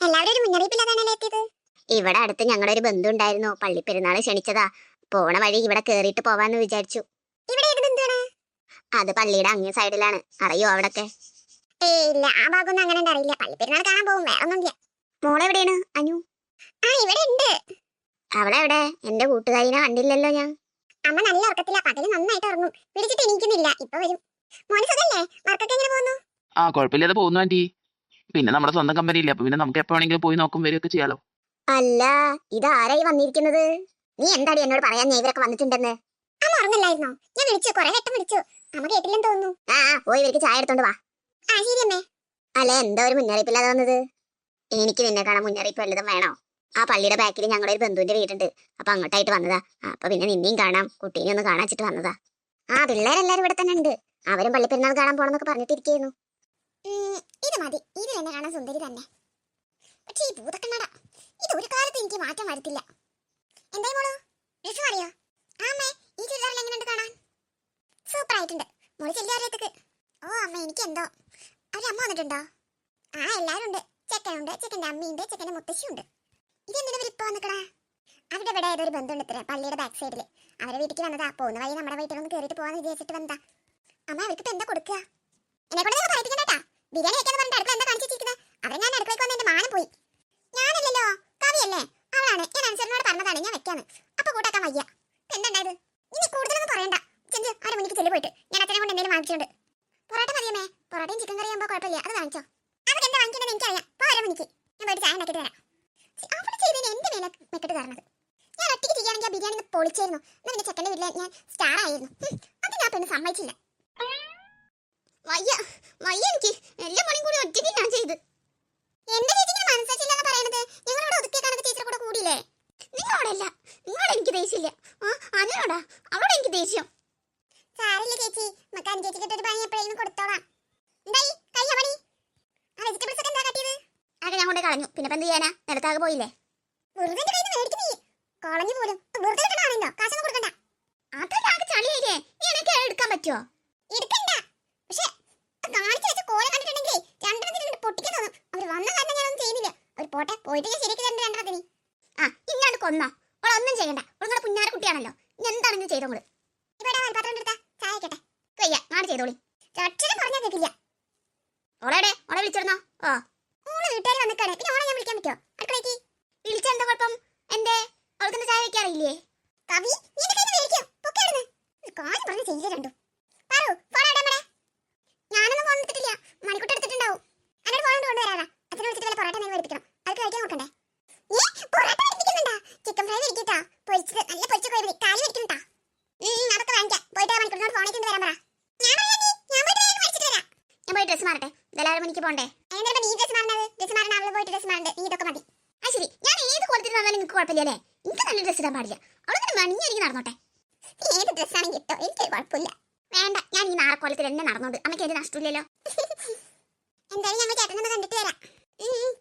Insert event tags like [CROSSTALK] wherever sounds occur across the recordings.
എല്ലാവരും ഒരു മുന്നറിയിപ്പില്ലാതാണല്ലേ എത്തിയത്? ഇവിടെ അടുത്ത് ഞങ്ങളുടെ ഒരു ബന്ധു ഉണ്ടായിരുന്നു പള്ളി പെരുന്നാൾ ക്ഷണിച്ചതാ. പോണ വഴി ഇവിടെ കേറിയിട്ട് പോവാന്ന് വിചാരിച്ചു. ഇവിടെ ഏത് ബന്ധുവാണ്? അത് പള്ളിയുടെ അങ്ങേ സൈഡിലാണ്. അറിയോ അവിടൊക്കെ? ഏയ് ഇല്ല ആ ഭാഗമൊന്നും അങ്ങനെ അറിയില്ല. പള്ളിപ്പെരുന്നാൾ കാണാൻ പോകും വേറെ ഒന്നുമില്ല മോളെവിടെയാണ് അനു? ആ ഇവിടെ ഉണ്ട്. അവളെവിടെ എന്റെ കൂട്ടുകാരിനെ കണ്ടില്ലല്ലോ ഞാൻ. അമ്മ നല്ല ഉറക്കത്തില്ല പകൽ നന്നായിട്ട് ഉറങ്ങും. വിളിച്ചിട്ട് എണീക്കുന്നില്ല. ഇപ്പൊ വരും. മോനെ സുഖല്ലേ? വർക്കൊക്കെ എങ്ങനെ പോകുന്നു? ആ കുഴപ്പമില്ലാതെ പോകുന്നു ആന്റി പിന്നെ നമ്മുടെ സ്വന്തം കമ്പനി ഇല്ല പിന്നെ നമുക്ക് എപ്പോ വേണമെങ്കിലും പോയി നോക്കും വരികയൊക്കെ ചെയ്യാലോ. അല്ല ഇത് ആരായി വന്നിരിക്കുന്നത്? നീ എന്താടി എന്നോട് പറയാൻ ഞാൻ ഇവരൊക്കെ വന്നിട്ടുണ്ടെന്ന്? അമ്മ ഉറങ്ങില്ലായിരുന്നോ ഞാൻ വിളിച്ചു കുറെ വട്ടം വിളിച്ചു. അമ്മ കേട്ടില്ലെന്ന് തോന്നുന്നു. ആ ആ, പോയി ഇവർക്ക് ചായ എടുത്തോണ്ട് വാ. ആ ശരി അമ്മേ. അല്ല എന്താ ഒരു മുന്നറിയിപ്പില്ലാതെ വന്നത്? എനിക്ക് നിന്നെ കാണാൻ മുന്നറിയിപ്പ് വല്ലതും വേണോ? ആ പള്ളിയുടെ ബാക്കിൽ ഞങ്ങളുടെ ഒരു ബന്ധുവിന്റെ വീടുണ്ട്. അപ്പൊ അങ്ങോട്ടായിട്ട് വന്നതാ. അപ്പൊ പിന്നെ നിന്നെയും കാണാം കുട്ടീനെ ഒന്ന് കാണാച്ചിട്ട് വന്നതാ. ആ പിള്ളേരെല്ലാരും ഇവിടെ തന്നെ ഉണ്ട് അവരും പള്ളിപ്പെരുന്നാൾ കാണാൻ പോണെന്നൊക്കെ പറഞ്ഞിട്ടിരിക്കുന്നു ഇത് മതി. ഇത് എന്നെ കാണാൻ സുന്ദരി തന്നെ. പക്ഷേ ഈ ഭൂതക്കണ്ണട. ഇത് ഒരു കാലത്ത് എനിക്ക് മാറ്റം വരുത്തില്ല. എന്തായി മോളു? രസം അറിയോ? ആമ്മേ ഈ ചുരിദാറിൽ എങ്ങനെയുണ്ട് കാണാൻ? സൂപ്പർ ആയിട്ടുണ്ട്. മോൾ ചെല്ലാറിയത്തേക്ക് ഓ അമ്മ എനിക്ക് എന്തോ അവരെ അമ്മ വന്നിട്ടുണ്ടോ? ആ എല്ലാരും ഉണ്ട്. ചെക്കനുണ്ട് ചെക്കന്റെ അമ്മയുണ്ട് ചെക്കന്റെ മുത്തശ്ശിയുണ്ട് ഇതെന്തിനാ ഇവർ ഇപ്പൊ വന്നിക്കണേ? അവിടെ ഇവിടെ ഏതൊരു ബന്ധുണ്ട് ഇത്ര പള്ളിയുടെ ബാക്ക് സൈഡിൽ അവരെ വീട്ടിൽ വന്നതാ. പോകുന്ന വഴി നമ്മുടെ വീട്ടിലൊന്ന് കയറിയിട്ട് പോകാന്ന് വിചാരിച്ചിട്ട് വന്നതാ. അമ്മ അവർക്ക് എന്താ കൊടുക്കുക? എന്നെ കൊണ്ട് പറയിപ്പിക്കണ്ടാ ബിരിയാണി വെക്കാന്ന് പറഞ്ഞിട്ട് എന്താ കാണിച്ചു അവരെ ഞാൻ അടുക്കളയ്ക്ക് വന്ന് എന്റെ മാനം പോയി. ഞാനല്ലല്ലോ കവിയല്ലേ? അവളാണ്. ഞാൻ അനുസരണോട് പറഞ്ഞതാണ് ഞാൻ വെക്കാന്ന്. അപ്പൊ കൂട്ടാക്കാൻ വയ്യ. എന്തുണ്ടായത് ഇനി കൂടുതലൊന്നും പറയണ്ട. ചെഞ്ച് അവരെ മുന്നിൽ ചെല്ലു പോയിട്ട്. ഞാൻ അച്ഛനെ കൊണ്ട് എന്തെങ്കിലും വാങ്ങിച്ചിട്ടുണ്ട് പൊറോട്ട മതിയമ്മേ. പൊറോട്ടയും ചിക്കൻ കറിയും ആകുമ്പോൾ കുഴപ്പമില്ല. അത് വാങ്ങിച്ചോ. അവർക്ക് എന്താ വാങ്ങിക്കേണ്ടത് എനിക്കറിയാം. പോ അവരെ മുന്നിക്ക് ഞാൻ പോയിട്ട് ചായ ഉണ്ടാക്കിയിട്ട് വരാം. അവിടെ ചെയ്തതിന് എന്റെ മേലെ മെക്കിട്ട് തരണത് ഞാൻ ഒറ്റയ്ക്ക് ചെയ്യുകയാണെങ്കിൽ ആ ബിരിയാണി പൊളിച്ചായിരുന്നു പിന്നെ ചെക്കന്റെ വീട്ടിൽ ഞാൻ സ്റ്റാർ ആയിരുന്നു അത് ഞാൻ പിന്നെ സമ്മതിച്ചില്ല. വയ്യ വയ്യ എനിക്ക് എല്ലാ പണിയും കൂടി ഒറ്റയ്ക്ക് ഞാൻ ചെയ്ത്. എന്റെ ചേച്ചിക്ക് മനസ്സാച്ചില്ലെന്ന് പറയണത് ഞങ്ങളോട് ഒതുക്കിയ കണക്ക് ചേച്ചിയുടെ കൂടെ കൂടിയില്ലേ? നിങ്ങളോടല്ല നിങ്ങളോട് എനിക്ക് ദേഷ്യമില്ല. ആ അവളോട് എനിക്ക് ദേഷ്യം. സാറില്ല ചേച്ചി മക്കാൻ ചേച്ചിക്കിട്ട് ഒരു പണി എപ്പോഴേലും കൊടുത്തോളാം. എന്തായി? പണി? ആ വെജിറ്റബിൾസ് ഒക്കെ എന്താ കാട്ടിയത്? അതൊക്കെ ഞാൻ കൊണ്ട് കളഞ്ഞു. പിന്നെ എന്ത് ചെയ്യാനാ? നിലത്താകെ പോയില്ലേ? വെറുതെ കയ്യിൽ കളഞ്ഞു പോലും. വെറുതെ കാശൊന്നും കൊടുക്കണ്ട. അതൊക്കെ ചളിയായില്ലേ? നീ എനിക്ക് എടുക്കാൻ പറ്റുമോ പക്ഷെ കാണിച്ചു വെച്ച കോല കണ്ടിട്ടുണ്ടെങ്കിൽ രണ്ടെണ്ണത്തിന് രണ്ട് പൊട്ടിക്കാൻ തോന്നും. അവർ വന്ന കാരണം ഞാനൊന്നും ചെയ്യുന്നില്ല. അവർ പോട്ടെ പോയിട്ട് ഞാൻ ശരിയാക്കി തരണ്ട രണ്ടെണ്ണത്തിന് ആ ഇന്നാണ് കൊന്നോ. ഒന്നും ചെയ്യണ്ട. അവളുടെ കുഞ്ഞാറ കുട്ടിയാണല്ലോ. എന്താണെങ്കിലും ചെയ്തോളി? ഓളെവിടെ ഓളെ ഞാൻ വിളിക്കാൻ പറ്റുമോ എന്താ അവൾക്ക് ചായ കവി നീ എവിടെ അമ്മടെ ഞാനൊന്നും ഫോൺ എടുത്തിട്ടില്ല കൊണ്ട് വിളിച്ചിട്ട് പൊറോട്ട ഏ പൊറോട്ട ചിക്കൻ ഫ്രൈ നല്ല പൊരിച്ച കോഴി പോയിട്ട് ഫോണിൽ വരാൻ പറ. ഞാൻ ഡ്രസ്സ് മാറട്ടെ. പോണ്ടേ? നീ ഡ്രസ്സ് ഡ്രസ്സ് പോയിട്ട് ഡ്രസ്സ് നീ ഇതൊക്കെ മതി. ഞാൻ ഏത് നിങ്ങൾക്ക് നല്ല ഇടാൻ പാടില്ല. അവിടെ മണിഞ്ഞായിരിക്കും നടന്നോട്ടെ. ഏത് ഡ്രസ്സാണെങ്കിൽ കിട്ടോ? എനിക്ക് കുഴപ്പമില്ല. വേണ്ട ഞാൻ ഈ നാറക്കോലത്തിൽ തന്നെ നടന്നോണ്ട്. അമ്മയ്ക്ക് എന്റെ നഷ്ടമില്ലല്ലോ? എന്തായാലും ഞങ്ങൾ ചേട്ടനെ കണ്ടിട്ട് വരാം.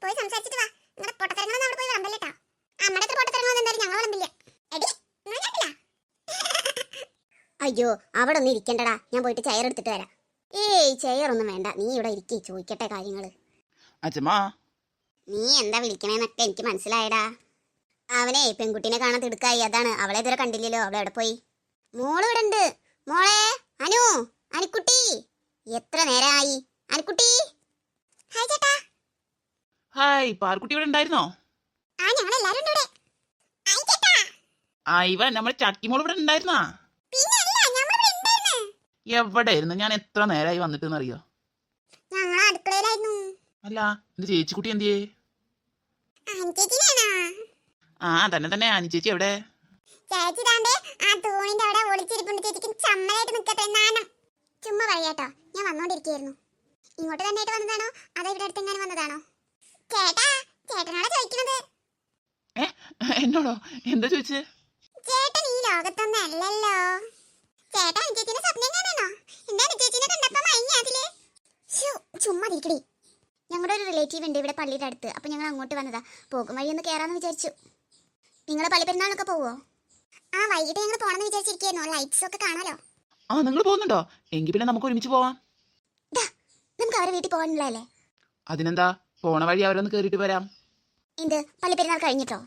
പോയി സംസാരിച്ചിട്ട് വാ. നിങ്ങളുടെ പൊട്ടത്തരങ്ങളൊന്നും അവിടെ പോയി വിളമ്പല്ലേട്ടാ അമ്മയുടെ അത്ര പൊട്ടത്തരങ്ങളൊന്നും എന്തായാലും ഞങ്ങൾ വിളമ്പില്ല. എടി അയ്യോ അവിടെ ഒന്നും ഇരിക്കണ്ടടാ. ഞാൻ പോയിട്ട് ചെയർ എടുത്തിട്ട് വരാം. ഏയ് ചെയർ ഒന്നും വേണ്ട. നീ ഇവിടെ ഇരിക്കേ ചോദിക്കട്ടെ കാര്യങ്ങൾ. അച്ഛമ്മാ. നീ എന്താ വിളിക്കണേന്നൊക്കെ എനിക്ക് മനസ്സിലായടാ. അവനെ പെൺകുട്ടീനെ കാണാൻ തിടുക്കായി. അതാണ്. അവളെ ഇതുവരെ കണ്ടില്ലല്ലോ. അവളെ എവിടെ പോയി? മോൾ ഇവിടെ ഉണ്ട് മോളെ. അനു അനുക്കുട്ടി. എത്ര നേരമായി അനുക്കുട്ടി. ഹായ് ചേട്ടാ. ഹായ് പാർക്കുട്ടി ഇവിടെ ഉണ്ടായിരുന്നോ? ആ ഞങ്ങൾ എല്ലാരും ഉണ്ട് ഇവിടെ. ഹായ് ചേട്ടാ. ആ ഇവ നമ്മുടെ ചക്കിമോൾ ഇവിടെ ഉണ്ടായിരുന്നാ? പിന്നെ അല്ല ഇവിടെ ഉണ്ടായിരുന്നു. എവിടെയായിരുന്നു? ഞാൻ എത്ര നേരമായി വന്നിട്ടെന്ന് അറിയോ ഞങ്ങൾ അടുക്കളയിലായിരുന്നു. അല്ല എന്റെ ചേച്ചിക്കുട്ടി എന്തിയേ? ആ തന്നെ തന്നെ ആനി ചേച്ചി എവിടെ? ചേച്ചി താണ്ടേ ആ തൂണിന്റെ അവിടെ ഒളിച്ചിരിപ്പുണ്ട് ചേച്ചിക്ക് ചമ്മലായിട്ട് നിൽക്കട്ടെ നാണം ചുമ്മാ പറയാട്ടോ ഞാൻ വന്നോണ്ടിരിക്കുകയായിരുന്നു. ഇങ്ങോട്ട് തന്നെ ആയിട്ട് വന്നതാണോ? അതോ ഇവിടെ അടുത്തെങ്ങാനും വന്നതാണോ? ചേട്ടാ ചേട്ടനോട് ചോദിക്കണത്. എന്നോടോ? എന്താ ചോദിച്ചേ? ചേട്ടൻ ഈ ലോകത്തൊന്നും അല്ലല്ലോ. ചേട്ടാ ചേച്ചിനെ സ്വപ്നം കാണാണോ എന്താണ് ചേച്ചിനെ കണ്ടപ്പോ മയങ്ങിയതിൽ ചുമ്മാ തിരിക്കടി ഞങ്ങളുടെ ഒരു റിലേറ്റീവ് ഉണ്ട് ഇവിടെ പള്ളിയുടെ അടുത്ത്. അപ്പൊ ഞങ്ങൾ അങ്ങോട്ട് വന്നതാ. പോകും വഴി ഒന്ന് കയറാന്ന് വിചാരിച്ചു. നിങ്ങൾ പള്ളി പെരുന്നാളൊക്കെ പോവോ? ആ വൈകിട്ട് ഞങ്ങൾ പോണെന്ന് വിചാരിച്ചിരിക്കുന്നു ലൈറ്റ്സ് ഒക്കെ കാണാലോ? ആ നിങ്ങൾ പോകുന്നുണ്ടോ? എങ്കിൽ പിന്നെ നമുക്ക് ഒരുമിച്ച് പോവാം. നമുക്ക് അവരെ വീട്ടിൽ പോകാനുള്ളതല്ലേ? അതിനെന്താ? പോണ വഴി അവരൊന്ന് കേറിട്ട് വരാം. എന്ത്? പള്ളിപ്പെരുന്നാൾ കഴിഞ്ഞിട്ടോ?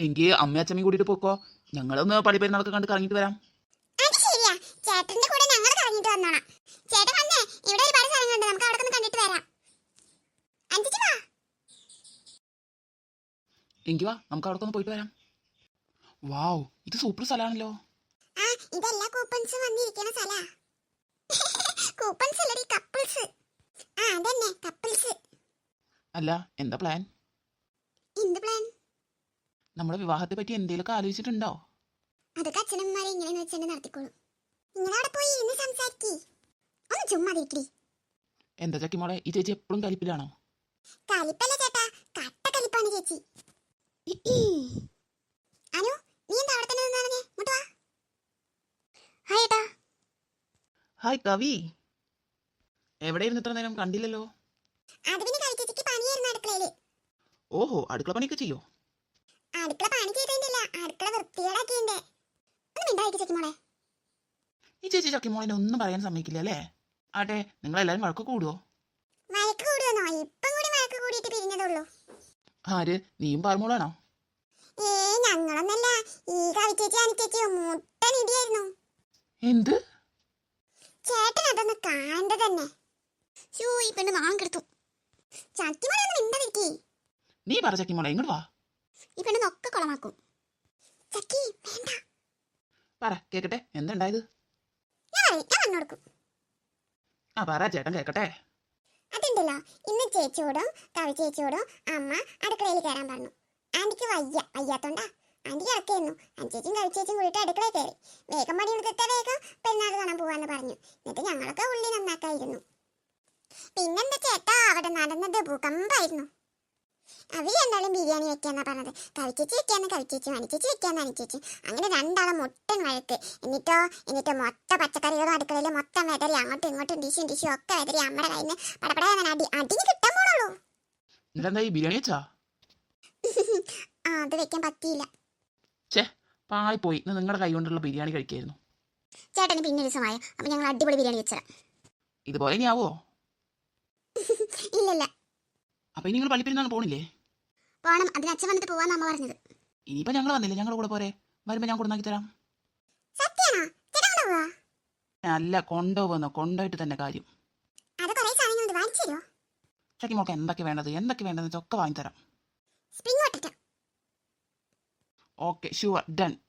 എങ്കിൽ അമ്മ അച്ഛമ്മയും കൂട്ടിയിട്ട് പോക്കോ. ഞങ്ങളൊന്ന് പള്ളിപ്പെരുന്നാളൊക്കെ കണ്ട് കറങ്ങിയിട്ട് വരാം. അത് ശരിയാ. ചേട്ടന്റെ കൂടെ ഞങ്ങൾ കറങ്ങിട്ട് വന്നോളാം. ചേട്ടൻ വന്നേ. ഇവിടെ ഒരുപാട് സ്ഥലങ്ങളുണ്ട് നമുക്ക് അവിടെ ഒന്ന് കണ്ടിട്ട് വരാം. അഞ്ചിട്ട് വാ. എങ്കിൽ വാ. നമുക്ക് അവിടെ ഒന്ന് പോയിട്ട് വരാം. വാവ് ഇത് സൂപ്പർ സ്ഥലമാണല്ലോ ആ ഇതെല്ലാ കൂപ്പൺസും വന്നിരിക്കുന്ന സ്ഥലാ. കൂപ്പൺസ് അല്ലടി കപ്പിൾസ് ആ അതന്നെ കപ്പിൾസ് അല്ല എന്താ പ്ലാൻ എന്ത് പ്ലാൻ നമ്മുടെ വിവാഹത്തെ പറ്റി എന്തെങ്കിലുമൊക്കെ ആലോചിച്ചിട്ടുണ്ടോ? അതൊക്കെ അച്ഛനമ്മമാരെ ഇങ്ങനെ വെച്ചിട്ട് നടത്തിക്കോളും. നിങ്ങൾ അവിടെ പോയി ഇരുന്ന് സംസാരിക്കി. ഒന്ന് ചുമ്മാ ഇരിക്കടി എന്താ ചക്കി മോളെ ഈ ചേച്ചി എപ്പോഴും കലിപ്പിലാണോ? കലിപ്പല്ല ചേട്ടാ കട്ട കലിപ്പാണ് ചേച്ചി അനു നീ എന്താ അവിടെ തന്നെ നിന്നാണേ ഇങ്ങോട്ട് വാ ഹായ് ഏട്ടാ. ഹായ് കവി. എവിടെയിരുന്നു ഇത്ര നേരം കണ്ടില്ലല്ലോ? അത് പിന്നെ കഴിച്ചേച്ചിക്ക് പണിയായിരുന്നു അടുക്കളയിൽ. ഓഹോ അടുക്കള പണിയൊക്കെ ചെയ്യോ? അടുക്കള പണി അടുക്കള ഒന്ന് ചേച്ചി മോളെ. ഈ ചേച്ചി ഒന്നും പറയാൻ സമ്മതിക്കില്ല അല്ലേ? ആട്ടെ നിങ്ങളെല്ലാരും വഴക്ക് കൂടുവോ? മയക്ക് കൂടുവന്നോ? ഇപ്പം കൂടി കൂടിയിട്ട് പിരിഞ്ഞതുള്ളൂ ആര്? നീയും പാർമോളാണോ ഏ ഞങ്ങളൊന്നല്ല. ഈ കവിച്ചേച്ചി അനിച്ചേച്ചിയോ മുട്ടൻ ഇടിയായിരുന്നു. എന്ത്? ചേട്ടൻ അതൊന്ന് കാണേണ്ടത് തന്നെ. ഷൂ ഈ പെണ്ണ് ചക്കിമോളെ മിണ്ടതിരിക്കേ നീ പറ ചക്കി മോളെ ഇങ്ങോട്ട് വാ. ഈ പെണ്ണ് ഒക്കെ കുളമാക്കും. ചക്കി വേണ്ട. പറ കേക്കട്ടെ എന്തുണ്ടായത്? ഞാൻ പറയും ഞാൻ പറഞ്ഞു കൊടുക്കും. ആ പറ ചേട്ടൻ കേക്കട്ടെ. അതുണ്ടല്ലോ ഇന്ന് ചേച്ചിയോടും കവി ചേച്ചിയോടും അമ്മ അടുക്കളയിൽ കയറാൻ പറഞ്ഞു. ആന്റിക്ക് വയ്യ വയ്യാത്തോണ്ടാ. ആന്റി കിടക്കായിരുന്നു അഞ്ചേച്ചും കവിച്ചേച്ചും കൂടിയിട്ട് അടുക്കളയിൽ കയറി. വേഗം പണി എടുത്തിട്ട് വേഗം പെരുന്നാൾ കാണാൻ പോവാന്ന് പറഞ്ഞു. എന്നിട്ട് ഞങ്ങളൊക്കെ ഉള്ളി നന്നാക്കായിരുന്നു. പിന്നെന്താ ചേട്ടാ അവിടെ നടന്നത് ഭൂകമ്പായിരുന്നു അവർ എന്തായാലും ബിരിയാണി വെക്കാന്നാ പറഞ്ഞത്. കവിച്ചേച്ചി വെക്കാന്ന് കവിച്ചേച്ചും അനിച്ചേച്ചി വെക്കാന്ന് അണിച്ചേച്ചി അങ്ങനെ രണ്ടാളും മുട്ടൻ വഴക്ക്. എന്നിട്ടോ എന്നിട്ടോ മൊത്ത പച്ചക്കറികളും അടുക്കളയിൽ മൊത്തം വെതറി അങ്ങോട്ടും ഇങ്ങോട്ടും ഡിഷും ഡിഷും ഒക്കെ വെതറി അമ്മടെ കയ്യിൽ നിന്ന് പടപട അടി അടിഞ്ഞ് കിട്ടാൻ പോണുള്ളൂ. ബിരിയാണി വെച്ചാ അത് വെക്കാൻ പറ്റിയില്ല. ഛേ പാളിപ്പോയി. ഇന്ന് നിങ്ങളുടെ കൈ കൊണ്ടുള്ള ബിരിയാണി കഴിക്കായിരുന്നു. ചേട്ടന് പിന്നെ ഒരു സമയം അപ്പൊ ഞങ്ങൾ അടിപൊളി ബിരിയാണി വെച്ചത്. ഇതുപോലെ ഇനി ആവോ? [LAUGHS] ഇല്ലല്ല അപ്പൊ ഇനി നിങ്ങൾ പള്ളിപ്പെരുന്നാൾ പോണില്ലേ? പോണം. അതിന് അച്ഛൻ വന്നിട്ട് പോവാന്ന് അമ്മ പറഞ്ഞത്. ഇനിയിപ്പോ ഞങ്ങൾ വന്നില്ലേ? ഞങ്ങളുടെ കൂടെ പോരെ. വരുമ്പോ ഞാൻ കൊടുന്നാക്കി തരാം. ചേട്ടാ അല്ല കൊണ്ടുപോകുന്നു കൊണ്ടുപോയിട്ട് തന്നെ കാര്യം. ചക്കി മോൾക്ക് എന്തൊക്കെ വേണ്ടത്? എന്തൊക്കെ വെച്ചാൽ ഒക്കെ വാങ്ങിത്തരാം. Spring Okay, sure, done.